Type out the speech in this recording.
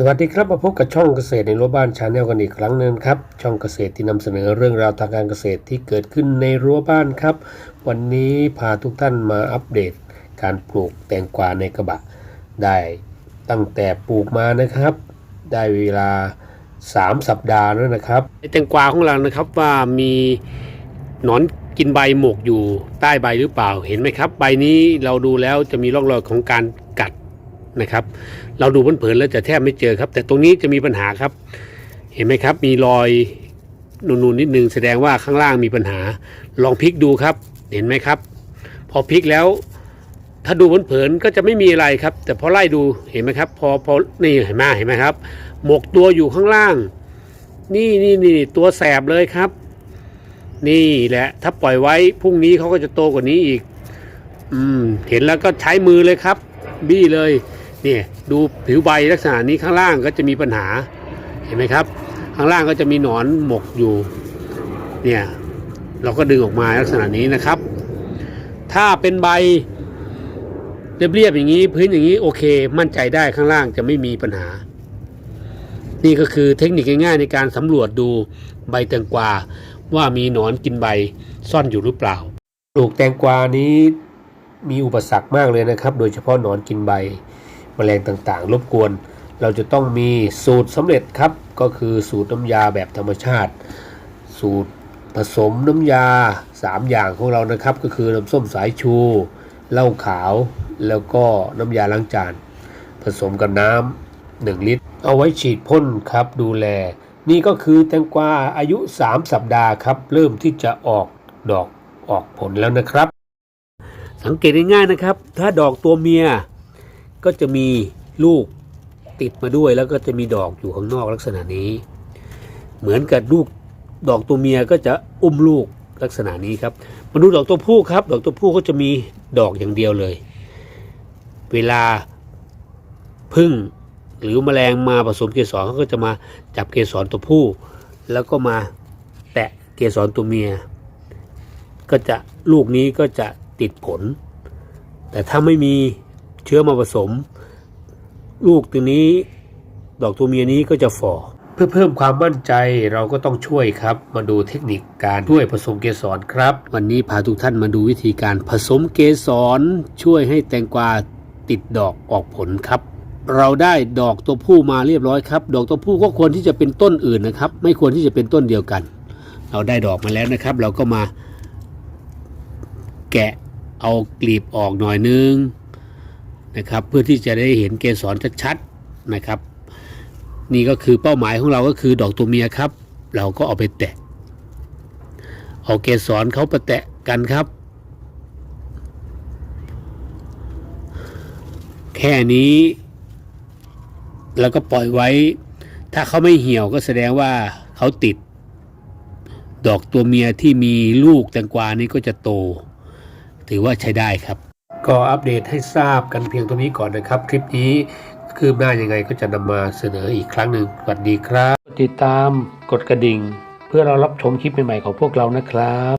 สวัสดีครับมาพบกับช่องเกษตรในรั้วบ้านชาแนลกันอีกครั้งหนึ่งครับ ช่องเกษตรที่นำเสนอเรื่องราวทางการเกษตรที่เกิดขึ้นในรั้วบ้านครับ วันนี้พาทุกท่านมาอัปเดต การปลูกแตงกวาในกระบะ ได้ตั้งแต่ปลูกมานะครับ ได้เวลา 3 สัปดาห์แล้วนะครับแตงกวาของเรานะครับว่ามีหนอนกินใบหมกอยู่ใต้ใบหรือเปล่าเห็นไหมครับ ใบนี้เราดูแล้วจะมีร่องรอยของการ นะครับ เราดูเผินๆแล้วจะแทบไม่เจอครับ แต่ตรงนี้จะมีปัญหาครับ เห็นไหมครับ มีรอยนูนๆนิดนึงแสดงว่าข้างล่างมีปัญหา ลองพลิกดูครับ เห็นไหมครับ พอพลิกแล้ว ถ้าดูเผินๆก็จะไม่มีอะไรครับ แต่พอไล่ดูเห็นไหมครับ พอพอนี่เห็นไหมเห็นไหมครับ หมกตัวอยู่ข้างล่าง นี่นี่นี่ตัวแสบเลยครับ นี่แหละ ถ้าปล่อยไว้พรุ่งนี้เขาก็จะโตกว่านี้อีก อืม เห็นแล้วก็ใช้มือเลยครับ บี้เลย เนี่ยดูผิวใบลักษณะนี้ข้างล่างก็จะมีปัญหาเห็นไหมครับ ข้างล่างก็จะมีหนอนหมกอยู่เนี่ยเราก็ดึงออกมาลักษณะนี้นะครับ ถ้าเป็นใบเรียบๆอย่างนี้พื้นอย่างนี้โอเค มั่นใจได้ข้างล่างจะไม่มีปัญหา นี่ก็คือเทคนิคง่ายๆในการสำรวจดูใบแตงกวาว่ามีหนอนกินใบซ่อนอยู่หรือเปล่าปลูกแตงกวานี้มีอุปสรรคมากเลยนะครับ โดยเฉพาะหนอนกินใบ แมลงต่างๆ รบกวน เราจะต้องมีสูตรสำเร็จครับ ก็คือสูตรน้ำยาแบบธรรมชาติ สูตรผสมน้ำยา 3 อย่างของเรานะครับ ก็คือน้ำส้มสายชู เหล้าขาว แล้วก็น้ำยาล้างจาน ผสมกับน้ำ1ลิตร เอาไว้ฉีดพ่นครับดูแล นี่ก็คือแตงกวาอายุ 3 สัปดาห์ครับ เริ่มที่จะออกดอกออกผลแล้วนะครับ สังเกตง่ายๆนะครับ ถ้าดอกตัวเมีย ก็จะมีลูกติดมาด้วยแล้วก็จะมีดอกอยู่ข้างนอกลักษณะนี้ เหมือนกับลูกดอกตัวเมียก็จะอุ้มลูกลักษณะนี้ครับมาดูดอกตัวผู้ครับ ดอกตัวผู้ก็จะมีดอกอย่างเดียวเลย เวลาพึ่งหรือแมลงมาผสมเกสรเขาก็จะมาจับเกสรตัวผู้ แล้วก็มาแตะเกสรตัวเมีย ก็จะลูกนี้ก็จะติดผล แต่ถ้าไม่มี เชื้อมาผสม ลูกตัวนี้ ดอกตัวเมียนี้ก็จะฝ่อเพื่อเพิ่มความมั่นใจเราก็ต้องช่วยครับ มาดูเทคนิคการช่วยผสมเกสรครับ วันนี้พาทุกท่านมาดูวิธีการผสมเกสรช่วยให้แตงกวาติดดอกออกผลครับเราได้ดอกตัวผู้มาเรียบร้อยครับ ดอกตัวผู้ก็ควรที่จะเป็นต้นอื่นนะครับ ไม่ควรที่จะเป็นต้นเดียวกัน เราได้ดอกมาแล้วนะครับ เราก็มา แกะเอากลีบออกหน่อยนึง นะครับ เพื่อที่จะได้เห็นเกสรชัดๆนะครับ นี่ก็คือเป้าหมายของเราก็คือดอกตัวเมียครับ เราก็เอาไปแตะ เอาเกสรเขาไปแตะกันครับ แค่นี้แล้วก็ปล่อยไว้ ถ้าเขาไม่เหี่ยวก็แสดงว่าเขาติด ดอกตัวเมียที่มีลูกแตงกวานี่ก็จะโต ถือว่าใช้ได้ครับ ก็อัปเดตให้ทราบกันเพียงตรงนี้ก่อนนะครับ คลิปนี้คืบหน้ายังไงก็จะนำมาเสนออีกครั้งหนึ่งสวัสดีครับ ติดตามกดกระดิ่ง เพื่อเรารับชมคลิปใหม่ๆของพวกเรานะครับ